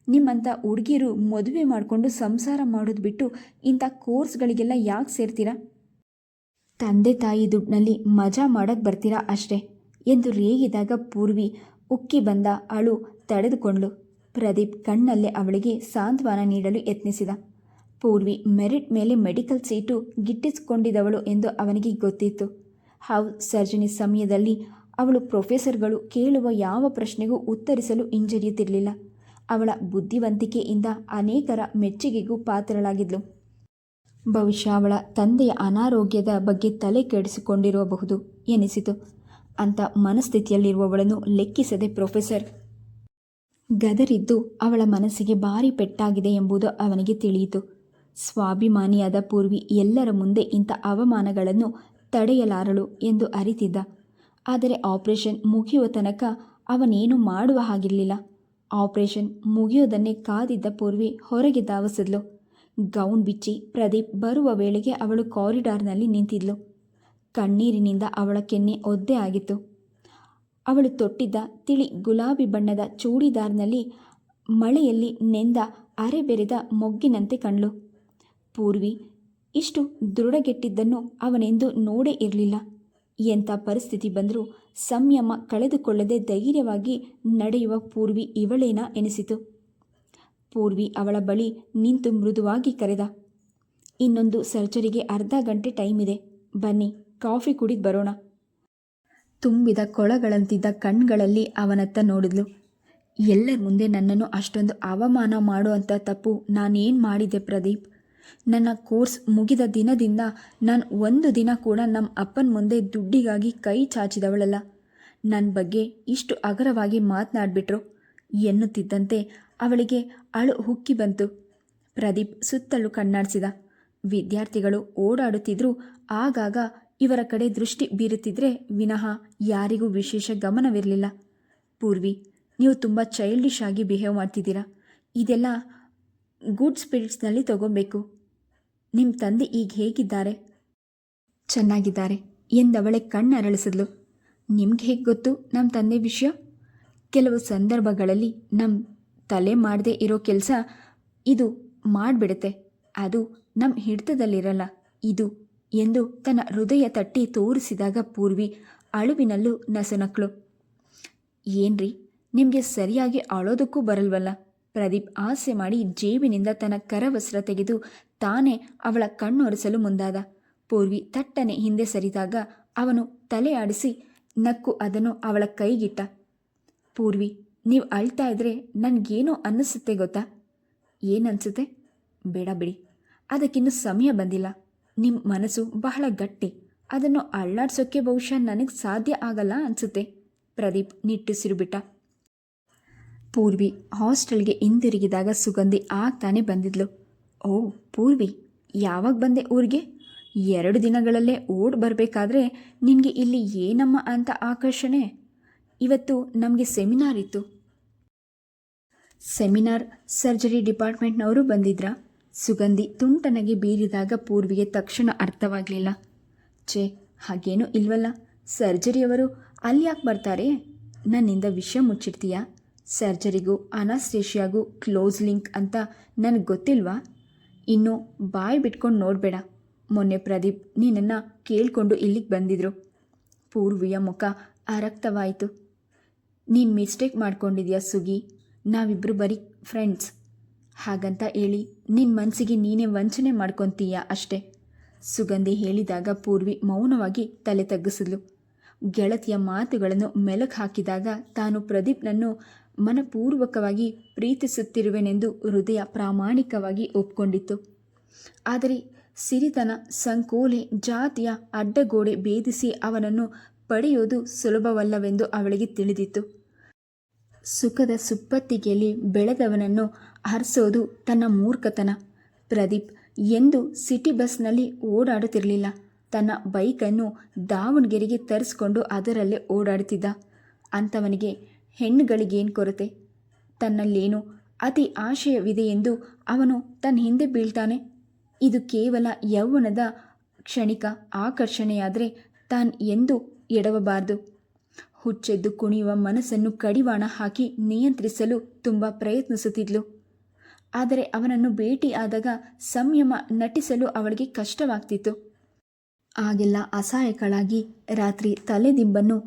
ನಿಮ್ಮಂಥ ಹುಡುಗಿಯರು ಮದುವೆ ಮಾಡಿಕೊಂಡು ಸಂಸಾರ ಮಾಡೋದು ಬಿಟ್ಟು ಇಂಥ ಕೋರ್ಸ್ಗಳಿಗೆಲ್ಲ ಯಾಕೆ ಸೇರ್ತೀರಾ? ತಂದೆ ತಾಯಿ ದುಡ್ಡಿನಲ್ಲಿ ಮಜಾ ಮಾಡೋಕ್ಕೆ ಬರ್ತೀರಾ ಅಷ್ಟೇ ಎಂದು ರೇಗಿದಾಗ ಪೂರ್ವಿ ಉಕ್ಕಿ ಬಂದ ಅಳು ತಡೆದುಕೊಂಡ್ಳು ಪ್ರದೀಪ್ ಕಣ್ಣಲ್ಲೇ ಅವಳಿಗೆ ಸಾಂತ್ವನ ನೀಡಲು ಯತ್ನಿಸಿದ. ಪೂರ್ವಿ ಮೆರಿಟ್ ಮೇಲೆ ಮೆಡಿಕಲ್ ಸೀಟು ಗಿಟ್ಟಿಸಿಕೊಂಡಿದ್ದವಳು ಎಂದು ಅವನಿಗೆ ಗೊತ್ತಿತ್ತು. ಹೌಸ್ ಸರ್ಜನಿ ಸಮಯದಲ್ಲಿ ಅವಳು ಪ್ರೊಫೆಸರ್ಗಳು ಕೇಳುವ ಯಾವ ಪ್ರಶ್ನೆಗೂ ಉತ್ತರಿಸಲು ಹಿಂಜರಿಯುತ್ತಿರಲಿಲ್ಲ. ಅವಳ ಬುದ್ಧಿವಂತಿಕೆಯಿಂದ ಅನೇಕರ ಮೆಚ್ಚುಗೆಗೂ ಪಾತ್ರಳಾಗಿದ್ಲು. ಬಹುಶಃ ಅವಳ ತಂದೆಯ ಅನಾರೋಗ್ಯದ ಬಗ್ಗೆ ತಲೆ ಕೆಡಿಸಿಕೊಂಡಿರಬಹುದು ಎನಿಸಿತು. ಅಂತ ಮನಸ್ಥಿತಿಯಲ್ಲಿರುವವಳನ್ನು ಲೆಕ್ಕಿಸದೆ ಪ್ರೊಫೆಸರ್ ಗದರಿದ್ದು ಅವಳ ಮನಸ್ಸಿಗೆ ಭಾರಿ ಪೆಟ್ಟಾಗಿದೆ ಎಂಬುದು ಅವನಿಗೆ ತಿಳಿಯಿತು. ಸ್ವಾಭಿಮಾನಿಯಾದ ಪೂರ್ವಿ ಎಲ್ಲರ ಮುಂದೆ ಇಂಥ ಅವಮಾನಗಳನ್ನು ತಡೆಯಲಾರಳು ಎಂದು ಅರಿತಿದ್ದ. ಆದರೆ ಆಪರೇಷನ್ ಮುಗಿಯುವ ತನಕ ಅವನೇನು ಮಾಡುವ ಹಾಗಿರಲಿಲ್ಲ. ಆಪರೇಷನ್ ಮುಗಿಯೋದನ್ನೇ ಕಾದಿದ್ದ ಪೂರ್ವಿ ಹೊರಗೆ ಧಾವಿಸಿದ್ಲು. ಗೌನ್ ಬಿಚ್ಚಿ ಪ್ರದೀಪ್ ಬರುವ ವೇಳೆಗೆ ಅವಳು ಕಾರಿಡಾರ್ನಲ್ಲಿ ನಿಂತಿದ್ಲು. ಕಣ್ಣೀರಿನಿಂದ ಅವಳ ಕೆನ್ನೆ ಒದ್ದೆ ಆಗಿತ್ತು. ಅವಳು ತೊಟ್ಟಿದ್ದ ತಿಳಿ ಗುಲಾಬಿ ಬಣ್ಣದ ಚೂಡಿದಾರ್ನಲ್ಲಿ ಮಳೆಯಲ್ಲಿ ನೆಂದ ಅರೆಬೆರೆದ ಮೊಗ್ಗಿನಂತೆ ಕಂಡ್ಲು ಪೂರ್ವಿ, ಇಷ್ಟು ದೃಢಗೆಟ್ಟಿದ್ದನ್ನು ಅವನೆಂದು ನೋಡೇ ಇರಲಿಲ್ಲ. ಎಂಥ ಪರಿಸ್ಥಿತಿ ಬಂದರೂ ಸಂಯಮ ಕಳೆದುಕೊಳ್ಳದೆ ಧೈರ್ಯವಾಗಿ ನಡೆಯುವ ಪೂರ್ವಿ ಇವಳೇನಾ ಎನಿಸಿತು. ಪೂರ್ವಿ ಅವಳ ಬಳಿ ನಿಂತು ಮೃದುವಾಗಿ ಕರೆದ, ಇನ್ನೊಂದು ಸರ್ಜರಿಗೆ ಅರ್ಧ ಗಂಟೆ ಟೈಮ್ ಇದೆ, ಬನ್ನಿ. ಕಾಫಿ ಕುಡಿದು ಬರೋಣ. ತುಂಬಿದ ಕೊಳಗಳಂತಿದ್ದ ಕಣ್ಗಳಲ್ಲಿ ಅವನತ್ತ ನೋಡಿದ್ಲು. ಎಲ್ಲರ ಮುಂದೆ ನನ್ನನ್ನು ಅಷ್ಟೊಂದು ಅವಮಾನ ಮಾಡುವಂಥ ತಪ್ಪು ನಾನೇನು ಮಾಡಿದೆ ಪ್ರದೀಪ್? ನನ್ನ ಕೋರ್ಸ್ ಮುಗಿದ ದಿನದಿಂದ ನಾನು ಒಂದು ದಿನ ಕೂಡ ನಮ್ಮ ಅಪ್ಪನ ಮುಂದೆ ದುಡ್ಡಿಗಾಗಿ ಕೈ ಚಾಚಿದವಳಲ್ಲ. ನನ್ನ ಬಗ್ಗೆ ಇಷ್ಟು ಅಗರವಾಗಿ ಮಾತನಾಡಿಬಿಟ್ರು. ಎನ್ನುತ್ತಿದ್ದಂತೆ ಅವಳಿಗೆ ಅಳು ಹುಕ್ಕಿ ಬಂತು. ಪ್ರದೀಪ್ ಸುತ್ತಲೂ ಕಣ್ಣಾಡಿಸಿದ. ವಿದ್ಯಾರ್ಥಿಗಳು ಓಡಾಡುತ್ತಿದ್ದರೂ ಆಗಾಗ ಇವರ ಕಡೆ ದೃಷ್ಟಿ ಬೀರುತ್ತಿದ್ರೆ ವಿನಃ ಯಾರಿಗೂ ವಿಶೇಷ ಗಮನವಿರಲಿಲ್ಲ. ಪೂರ್ವಿ, ನೀವು ತುಂಬ ಚೈಲ್ಡಿಶ್ ಆಗಿ ಬಿಹೇವ್ ಮಾಡ್ತಿದ್ದೀರಾ? ಇದೆಲ್ಲ ಗುಡ್ ಸ್ಪಿರಿಟ್ಸ್ನಲ್ಲಿ ತಗೊಬೇಕು ನಿಮ್ಮ ತಂದೆ ಈಗ ಹೇಗಿದ್ದಾರೆ? ಚೆನ್ನಾಗಿದ್ದಾರೆ. ಎಂದವಳೆ ಕಣ್ಣರಳಿಸಿದ್ಲು ನಿಮ್ಗೆ ಹೇಗೆ ಗೊತ್ತು ನಮ್ಮ ತಂದೆ ವಿಷಯ? ಕೆಲವು ಸಂದರ್ಭಗಳಲ್ಲಿ ನಮ್ಮ ತಲೆ ಮಾಡದೇ ಇರೋ ಕೆಲಸ ಇದು ಮಾಡಿಬಿಡುತ್ತೆ. ಅದು ನಮ್ಮ ಹಿಡಿತದಲ್ಲಿರಲ್ಲ. ಇದು ಎಂದು ತನ್ನ ಹೃದಯ ತಟ್ಟಿ ತೋರಿಸಿದಾಗ ಪೂರ್ವಿ ಅಳುವಿನಲ್ಲೂ ನಸುನಕ್ಳು. ಏನ್ರಿ, ನಿಮಗೆ ಸರಿಯಾಗಿ ಅಳೋದಕ್ಕೂ ಬರಲ್ವಲ್ಲ? ಪ್ರದೀಪ್ ಆಸೆ ಮಾಡಿ ಜೇಬಿನಿಂದ ತನ್ನ ಕರವಸ್ತ್ರ ತೆಗೆದು ತಾನೇ ಅವಳ ಕಣ್ಣೊರೆಸಲು ಮುಂದಾದ. ಪೂರ್ವಿ ತಟ್ಟನೆ ಹಿಂದೆ ಸರಿದಾಗ ಅವನು ತಲೆ ಆಡಿಸಿ ನಕ್ಕು ಅದನ್ನು ಅವಳ ಕೈಗಿಟ್ಟ. ಪೂರ್ವಿ, ನೀವು ಅಳ್ತಾ ಇದ್ರೆ ನನಗೇನೋ ಅನ್ನಿಸುತ್ತೆ ಗೊತ್ತಾ? ಏನನ್ಸುತ್ತೆ? ಬೇಡ ಬಿಡಿ. ಅದಕ್ಕಿನ್ನೂ ಸಮಯ ಬಂದಿಲ್ಲ. ನಿಮ್ಮ ಮನಸ್ಸು ಬಹಳ ಗಟ್ಟಿ. ಅದನ್ನು ಅಳ್ಳಾಡ್ಸೋಕ್ಕೆ ಬಹುಶಃ ನನಗೆ ಸಾಧ್ಯ ಆಗಲ್ಲ ಅನಿಸುತ್ತೆ. ಪ್ರದೀಪ್ ನಿಟ್ಟುಸಿರು ಬಿಟ್ಟ. ಪೂರ್ವಿ ಹಾಸ್ಟೆಲ್ಗೆ ಹಿಂದಿರುಗಿದಾಗ ಸುಗಂಧಿ ಆಗ್ತಾನೆ ಬಂದಿದ್ಲು. ಓ, ಪೂರ್ವಿ, ಯಾವಾಗ ಬಂದೆ ಊರಿಗೆ? ಎರಡು ದಿನಗಳಲ್ಲೇ ಓಡ್ ಬರಬೇಕಾದ್ರೆ ನಿನಗೆ ಇಲ್ಲಿ ಏನಮ್ಮ ಅಂತ ಆಕರ್ಷಣೆ? ಇವತ್ತು ನಮಗೆ ಸೆಮಿನಾರ್ ಇತ್ತು. Seminar surgery ಡಿಪಾರ್ಟ್ಮೆಂಟ್ನವರು ಬಂದಿದ್ರಾ? ಸುಗಂಧಿ ತುಂಟನಗೆ ಬೀರಿದಾಗ ಪೂರ್ವಿಗೆ ತಕ್ಷಣ ಅರ್ಥವಾಗಲಿಲ್ಲ. ಛೇ, ಹಾಗೇನೂ ಇಲ್ವಲ್ಲ. ಸರ್ಜರಿಯವರು ಅಲ್ಲಿ ಯಾಕೆ ಬರ್ತಾರೆ? ನನ್ನಿಂದ ವಿಷಯ ಮುಚ್ಚಿಡ್ತೀಯಾ? ಸರ್ಜರಿಗೂ ಅನಾಸ್ಟೇಷಿಯಾಗೂ ಕ್ಲೋಸ್ ಲಿಂಕ್ ಅಂತ ನನಗೆ ಗೊತ್ತಿಲ್ವಾ? ಇನ್ನು ಬಾಯಿ ಬಿಟ್ಕೊಂಡು ನೋಡಬೇಡ. ಮೊನ್ನೆ ಪ್ರದೀಪ್ ನೀನನ್ನು ಕೇಳಿಕೊಂಡು ಇಲ್ಲಿಗೆ ಬಂದಿದ್ರು. ಪೂರ್ವಿಯ ಮುಖ ಅರಕ್ತವಾಯಿತು. ನೀನು ಮಿಸ್ಟೇಕ್ ಮಾಡ್ಕೊಂಡಿದ್ಯಾ ಸುಗಿ? ನಾವಿಬ್ಬರು ಬರೀ ಫ್ರೆಂಡ್ಸ್. ಹಾಗಂತ ಹೇಳಿ ನಿನ್ನ ಮನಸ್ಸಿಗೆ ನೀನೇ ವಂಚನೆ ಮಾಡ್ಕೊತೀಯ ಅಷ್ಟೇ? ಸುಗಂಧಿ ಹೇಳಿದಾಗ ಪೂರ್ವಿ ಮೌನವಾಗಿ ತಲೆ ತಗ್ಗಿಸಿದ್ಲು. ಗೆಳತಿಯ ಮಾತುಗಳನ್ನು ಮೆಲುಕು ಹಾಕಿದಾಗ ತಾನು ಪ್ರದೀಪ್ನನ್ನು ಮನಪೂರ್ವಕವಾಗಿ ಪ್ರೀತಿಸುತ್ತಿರುವೆನೆಂದು ಹೃದಯ ಪ್ರಾಮಾಣಿಕವಾಗಿ ಒಪ್ಕೊಂಡಿತ್ತು. ಆದರೆ ಸಿರಿತನ, ಸಂಕೋಲೆ, ಜಾತಿಯ ಅಡ್ಡಗೋಡೆ ಭೇದಿಸಿ ಅವನನ್ನು ಪಡೆಯೋದು ಸುಲಭವಲ್ಲವೆಂದು ಅವಳಿಗೆ ತಿಳಿದಿತ್ತು. ಸುಖದ ಸುಪ್ಪತ್ತಿಗೆಯಲ್ಲಿ ಬೆಳೆದವನನ್ನು ಹರಿಸೋದು ತನ್ನ ಮೂರ್ಖತನ. ಪ್ರದೀಪ್ ಎಂದು ಸಿಟಿ ಬಸ್ನಲ್ಲಿ ಓಡಾಡುತ್ತಿರಲಿಲ್ಲ. ತನ್ನ ಬೈಕನ್ನು ದಾವಣಗೆರೆಗೆ ತರಿಸ್ಕೊಂಡು ಅದರಲ್ಲೇ ಓಡಾಡುತ್ತಿದ್ದ. ಅಂಥವನಿಗೆ ಹೆಣ್ಣುಗಳಿಗೇನು ಕೊರತೆ? ತನ್ನಲ್ಲೇನು ಅತಿ ಆಶಯವಿದೆ ಎಂದು ಅವನು ತನ್ನ ಹಿಂದೆ ಬೀಳ್ತಾನೆ. ಇದು ಕೇವಲ ಯೌವನದ ಕ್ಷಣಿಕ ಆಕರ್ಷಣೆಯಾದರೆ ತಾನು ಎಂದು ಎಡವಬಾರದು. ಹುಚ್ಚೆದ್ದು ಕುಣಿಯುವ ಮನಸ್ಸನ್ನು ಕಡಿವಾಣ ಹಾಕಿ ನಿಯಂತ್ರಿಸಲು ತುಂಬ ಪ್ರಯತ್ನಿಸುತ್ತಿದ್ಲು. ಆದರೆ ಅವನನ್ನು ಭೇಟಿಯಾದಾಗ ಸಂಯಮ ನಟಿಸಲು ಅವಳಿಗೆ ಕಷ್ಟವಾಗ್ತಿತ್ತು. ಆಗೆಲ್ಲ ಅಸಹಾಯಕಳಾಗಿ ರಾತ್ರಿ ತಲೆದಿಂಬನ್ನು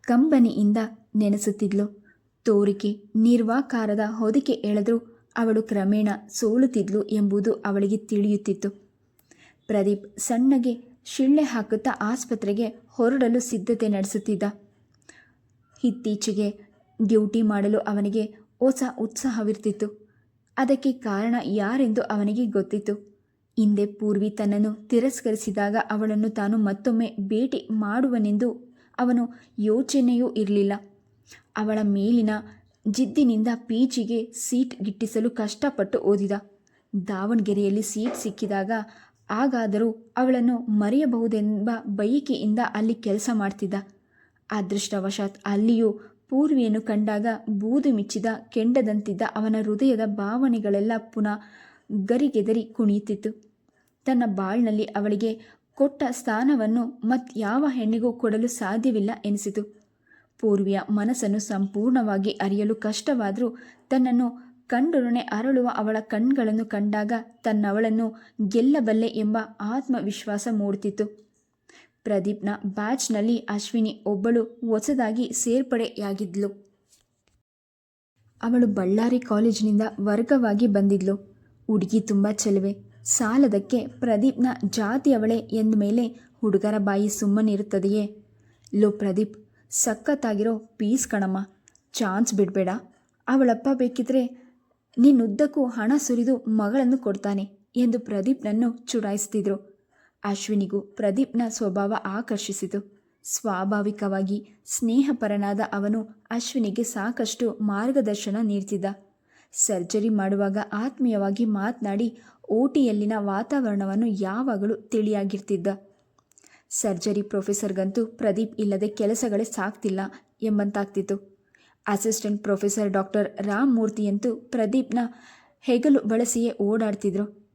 ಕಂಬನಿಯಿಂದ ನೆನೆಸುತ್ತಿದ್ಲು. ತೋರಿಕೆ, ನಿರ್ವಾಕಾರದ ಹೊದಿಕೆ ಎಳೆದರೂ ಅವಳು ಕ್ರಮೇಣ ಸೋಲುತ್ತಿದ್ಲು ಎಂಬುದು ಅವಳಿಗೆ ತಿಳಿಯುತ್ತಿತ್ತು. ಪ್ರದೀಪ್ ಸಣ್ಣಗೆ ಶಿಳ್ಳೆ ಹಾಕುತ್ತಾ ಆಸ್ಪತ್ರೆಗೆ ಹೊರಡಲು ಸಿದ್ಧತೆ ನಡೆಸುತ್ತಿದ್ದ. ಇತ್ತೀಚೆಗೆ ಡ್ಯೂಟಿ ಮಾಡಲು ಅವನಿಗೆ ಹೊಸ ಉತ್ಸಾಹವಿರ್ತಿತ್ತು. ಅದಕ್ಕೆ ಕಾರಣ ಯಾರೆಂದು ಅವನಿಗೆ ಗೊತ್ತಿತ್ತು. ಹಿಂದೆ ಪೂರ್ವಿ ತನ್ನನ್ನು ತಿರಸ್ಕರಿಸಿದಾಗ ಅವಳನ್ನು ತಾನು ಮತ್ತೊಮ್ಮೆ ಭೇಟಿ ಮಾಡುವನೆಂದು ಅವನು ಯೋಚನೆಯೂ ಇರಲಿಲ್ಲ. ಅವಳ ಮೇಲಿನ ಜಿದ್ದಿನಿಂದ ಪೀಚಿಗೆ ಸೀಟ್ ಗಿಟ್ಟಿಸಲು ಕಷ್ಟಪಟ್ಟು ಓದಿದ. ದಾವಣಗೆರೆಯಲ್ಲಿ ಸೀಟ್ ಸಿಕ್ಕಿದಾಗ ಆಗಾದರೂ ಅವಳನ್ನು ಮರೆಯಬಹುದೆಂಬ ಬಯಕೆಯಿಂದ ಅಲ್ಲಿ ಕೆಲಸ ಮಾಡ್ತಿದ್ದ. ಅದೃಷ್ಟವಶಾತ್ ಅಲ್ಲಿಯೂ ಪೂರ್ವಿಯನ್ನು ಕಂಡಾಗ ಬೂದು ಮಿಚ್ಚಿದ ಕೆಂಡದಂತಿದ್ದ ಅವನ ಹೃದಯದ ಭಾವನೆಗಳೆಲ್ಲ ಪುನಃ ಗರಿಗೆದರಿ ಕುಣಿಯುತ್ತಿತ್ತು. ತನ್ನ ಬಾಳ್ನಲ್ಲಿ ಅವಳಿಗೆ ಕೊಟ್ಟ ಸ್ಥಾನವನ್ನು ಮತ್ಯಾವ ಹೆಣ್ಣಿಗೂ ಕೊಡಲು ಸಾಧ್ಯವಿಲ್ಲ ಎನಿಸಿತು. ಪೂರ್ವಿಯ ಮನಸ್ಸನ್ನು ಸಂಪೂರ್ಣವಾಗಿ ಅರಿಯಲು ಕಷ್ಟವಾದರೂ ತನ್ನನ್ನು ಕಂಡೊಡನೆ ಅರಳುವ ಅವಳ ಕಣ್ಗಳನ್ನು ಕಂಡಾಗ ತನ್ನವಳನ್ನು ಗೆಲ್ಲಬಲ್ಲೆ ಎಂಬ ಆತ್ಮವಿಶ್ವಾಸ ಮೂಡುತ್ತಿತ್ತು. ಪ್ರದೀಪ್ನ ಬ್ಯಾಚ್ನಲ್ಲಿ ಅಶ್ವಿನಿ ಒಬ್ಬಳು ಹೊಸದಾಗಿ ಸೇರ್ಪಡೆಯಾಗಿದ್ಲು. ಅವಳು ಬಳ್ಳಾರಿ ಕಾಲೇಜಿನಿಂದ ವರ್ಗವಾಗಿ ಬಂದಿದ್ಲು. ಹುಡುಗಿ ತುಂಬ ಚೆಲುವೆ. ಸಾಲದಕ್ಕೆ ಪ್ರದೀಪ್ನ ಜಾತಿಯವಳೆ ಎಂದ ಮೇಲೆ ಹುಡುಗರ ಬಾಯಿ ಸುಮ್ಮನಿರುತ್ತದೆಯೇ ಲೋ ಪ್ರದೀಪ್, ಸಖತ್ತಾಗಿರೋ ಪೀಸ್ ಕಣಮ್ಮ. ಚಾನ್ಸ್ ಬಿಡಬೇಡ. ಅವಳಪ್ಪ ಬೇಕಿದ್ರೆ ನಿನ್ನುದ್ದಕ್ಕೂ ಹಣ ಸುರಿದು ಮಗಳನ್ನು ಕೊಡ್ತಾನೆ ಎಂದು ಪ್ರದೀಪ್ನನ್ನು ಚುಡಾಯಿಸ್ತಿದ್ರು. ಅಶ್ವಿನಿಗೂ ಪ್ರದೀಪ್ನ ಸ್ವಭಾವ ಆಕರ್ಷಿಸಿತು. ಸ್ವಾಭಾವಿಕವಾಗಿ ಸ್ನೇಹಪರನಾದ ಅವನು ಅಶ್ವಿನಿಗೆ ಸಾಕಷ್ಟು ಮಾರ್ಗದರ್ಶನ ನೀಡ್ತಿದ್ದ. ಸರ್ಜರಿ ಮಾಡುವಾಗ ಆತ್ಮೀಯವಾಗಿ ಮಾತನಾಡಿ ಓಟಿಯಲ್ಲಿನ ವಾತಾವರಣವನ್ನು ಯಾವಾಗಲೂ ತಿಳಿಯಾಗಿರ್ತಿದ್ದ. ಸರ್ಜರಿ ಪ್ರೊಫೆಸರ್ಗಂತೂ ಪ್ರದೀಪ್ ಇಲ್ಲದೆ ಕೆಲಸಗಳೇ ಸಾಕ್ತಿಲ್ಲ ಎಂಬಂತಾಗ್ತಿತ್ತು. ಅಸಿಸ್ಟೆಂಟ್ ಪ್ರೊಫೆಸರ್ ಡಾಕ್ಟರ್ ರಾಮ್ ಮೂರ್ತಿಯಂತೂ ಪ್ರದೀಪ್ನ ಹೆಗಲು ಬಳಸಿಯೇ ಓಡಾಡ್ತಿದ್ರು.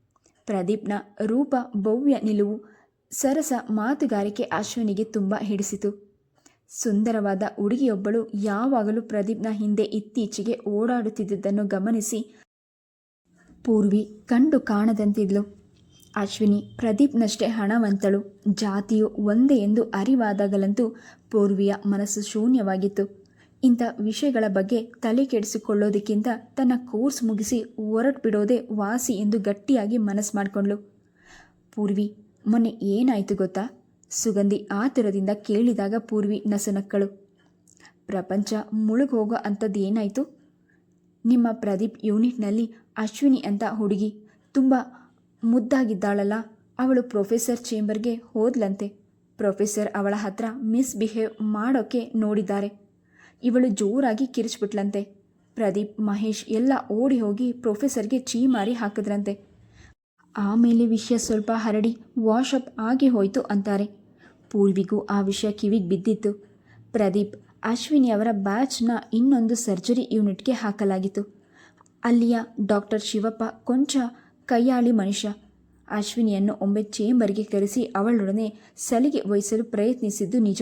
ಪ್ರದೀಪ್ನ ರೂಪ ಭವ್ಯ ನಿಲುವು ಸರಸ ಮಾತುಗಾರಿಕೆ ಅಶ್ವಿನಿಗೆ ತುಂಬ ಹಿಡಿಸಿತು. ಸುಂದರವಾದ ಹುಡುಗಿಯೊಬ್ಬಳು ಯಾವಾಗಲೂ ಪ್ರದೀಪ್ನ ಹಿಂದೆ ಇತ್ತೀಚೆಗೆ ಓಡಾಡುತ್ತಿದ್ದುದನ್ನು ಗಮನಿಸಿ ಪೂರ್ವಿ ಕಂಡು ಕಾಣದಂತಿದ್ಲು. ಅಶ್ವಿನಿ ಪ್ರದೀಪ್ನಷ್ಟೇ ಹಣವಂತಳು, ಜಾತಿಯು ಒಂದೇ ಎಂದು ಅರಿವಾದಾಗಲಂತೂ ಪೂರ್ವಿಯ ಮನಸ್ಸು ಶೂನ್ಯವಾಗಿತ್ತು. ಇಂಥ ವಿಷಯಗಳ ಬಗ್ಗೆ ತಲೆ ಕೆಡಿಸಿಕೊಳ್ಳೋದಕ್ಕಿಂತ ತನ್ನ ಕೋರ್ಸ್ ಮುಗಿಸಿ ಹೊರಟು ಬಿಡೋದೇ ವಾಸಿ ಎಂದು ಗಟ್ಟಿಯಾಗಿ ಮನಸ್ಸು ಮಾಡಿಕೊಂಡ್ಳು. ಪೂರ್ವಿ, ಮೊನ್ನೆ ಏನಾಯಿತು ಗೊತ್ತಾ? ಸುಗಂಧಿ ಆತುರದಿಂದ ಕೇಳಿದಾಗ ಪೂರ್ವಿ ನಸುನಕ್ಕಳು. ಪ್ರಪಂಚ ಮುಳುಗೋಗೋ ಅಂಥದ್ದು ಏನಾಯಿತು? ನಿಮ್ಮ ಪ್ರದೀಪ್ ಯೂನಿಟ್ನಲ್ಲಿ ಅಶ್ವಿನಿ ಅಂತ ಹುಡುಗಿ ತುಂಬ ಮುದ್ದಾಗಿದ್ದಾಳಲ್ಲ. ಅವಳು ಪ್ರೊಫೆಸರ್ ಚೇಂಬರ್ಗೆ ಹೋದ್ಲಂತೆ. ಪ್ರೊಫೆಸರ್ ಅವಳ ಹತ್ರ ಮಿಸ್ಬಿಹೇವ್ ಮಾಡೋಕ್ಕೆ ನೋಡಿದ್ದಾರೆ. ಇವಳು ಜೋರಾಗಿ ಕಿರಿಚ್ಬಿಟ್ಲಂತೆ. ಪ್ರದೀಪ್, ಮಹೇಶ್ ಎಲ್ಲ ಓಡಿ ಹೋಗಿ ಪ್ರೊಫೆಸರ್ಗೆ ಚೀಮಾರಿ ಹಾಕಿದ್ರಂತೆ. ಆಮೇಲೆ ವಿಷಯ ಸ್ವಲ್ಪ ಹರಡಿ ವಾಶಪ್ ಆಗಿ ಹೋಯಿತು ಅಂತಾರೆ. ಪೂರ್ವಿಗೂ ಆ ವಿಷಯ ಕಿವಿಗೆ ಬಿದ್ದಿತ್ತು. ಪ್ರದೀಪ್, ಅಶ್ವಿನಿ ಅವರ ಬ್ಯಾಚ್ನ ಇನ್ನೊಂದು ಸರ್ಜರಿ ಯೂನಿಟ್ಗೆ ಹಾಕಲಾಗಿತ್ತು. ಅಲ್ಲಿಯ ಡಾಕ್ಟರ್ ಶಿವಪ್ಪ ಕೊಂಚ ಕೈಯಾಳಿ ಮನುಷ್ಯ. ಅಶ್ವಿನಿಯನ್ನು ಒಮ್ಮೆ ಚೇಂಬರ್ಗೆ ಕರೆಸಿ ಅವಳೊಡನೆ ಸಲಿಗೆ ವಹಿಸಲು ಪ್ರಯತ್ನಿಸಿದ್ದು ನಿಜ.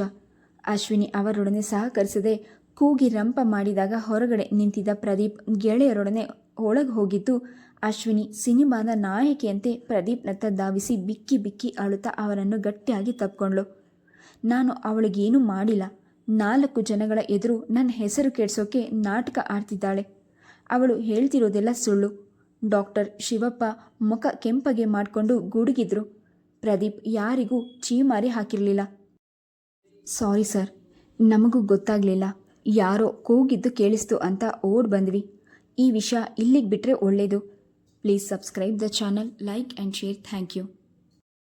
ಅಶ್ವಿನಿ ಅವರೊಡನೆ ಸಹಕರಿಸದೆ ಕೂಗಿ ರಂಪ ಮಾಡಿದಾಗ ಹೊರಗಡೆ ನಿಂತಿದ್ದ ಪ್ರದೀಪ್ ಗೆಳೆಯರೊಡನೆ ಒಳಗೆ ಹೋಗಿದ್ದು, ಅಶ್ವಿನಿ ಸಿನಿಮಾದ ನಾಯಕಿಯಂತೆ ಪ್ರದೀಪ್ನತ್ತ ಧಾವಿಸಿ ಬಿಕ್ಕಿ ಬಿಕ್ಕಿ ಅಳುತ್ತಾ ಅವನನ್ನು ಗಟ್ಟಿಯಾಗಿ ತಪ್ಕೊಂಡ್ಳು. ನಾನು ಅವಳಿಗೇನು ಮಾಡಿಲ್ಲ. ನಾಲ್ಕು ಜನಗಳ ಎದುರು ನನ್ನ ಹೆಸರು ಕೆಡ್ಸೋಕೆ ನಾಟಕ ಆಡ್ತಿದ್ದಾಳೆ. ಅವಳು ಹೇಳ್ತಿರೋದೆಲ್ಲ ಸುಳ್ಳು ಡಾಕ್ಟರ್ ಶಿವಪ್ಪ ಮುಖ ಕೆಂಪಗೆ ಮಾಡಿಕೊಂಡು ಗುಡುಗಿದ್ರು. ಪ್ರದೀಪ್ ಯಾರಿಗೂ ಚೀಮಾರಿ ಹಾಕಿರಲಿಲ್ಲ. ಸಾರಿ ಸರ್, ನಮಗೂ ಗೊತ್ತಾಗಲಿಲ್ಲ. ಯಾರೋ ಕೂಗಿದ್ದು ಕೇಳಿಸ್ತು ಅಂತ ಓಡ್ ಬಂದ್ವಿ. ಈ ವಿಷಯ ಇಲ್ಲಿಗೆ ಬಿಟ್ಟರೆ ಒಳ್ಳೆಯದು please subscribe the channel like and share thank you